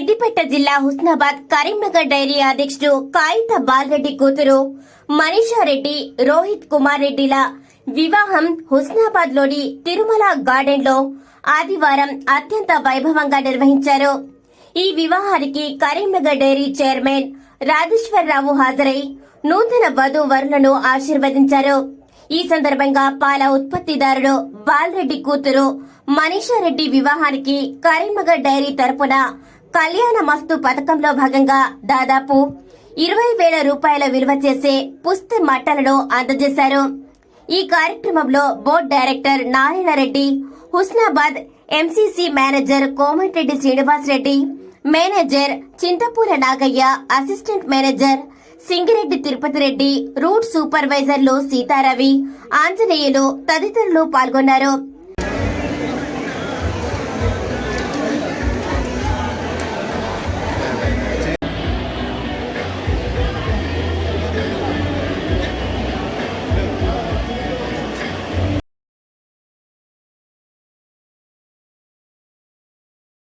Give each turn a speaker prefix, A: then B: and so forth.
A: సిద్దిపేట జిల్లా హుస్నాబాద్ కరీంనగర్ డైరీ అధ్యక్షుడు కాయిత బాలరెడ్డి కూతురు మనీషా రెడ్డి రోహిత్ కుమార్ రెడ్డిల వివాహం హుస్నాబాద్లోని తిరుమల గార్డెన్లో ఆదివారం అత్యంత వైభవంగా నిర్వహించారు. ఈ వివాహానికి కరీంనగర్ డైరీ చైర్మన్ రాజేశ్వరరావు హాజరై నూతన వధు వరులను ఆశీర్వదించారు. ఈ సందర్భంగా పాల ఉత్పత్తిదారుడు బాలరెడ్డి కూతురు మనీషా రెడ్డి వివాహానికి కరీంనగర్ డైరీ తరపున కళ్యాణ మస్తు పథకంలో భాగంగా దాదాపు ఇరవై వేల రూపాయల విలువ చేసే పుస్తె మట్టలను అందజేశారు. ఈ కార్యక్రమంలో board director Narayana Reddy Husnabad MCC manager Komatireddy Srinivas Reddy manager Chintapura Nagayya assistant manager Singireddy Tirupati Reddy route సూపర్వైజర్లు సీతారవి Anjaneyulu తదితరులు పాల్గొన్నారు.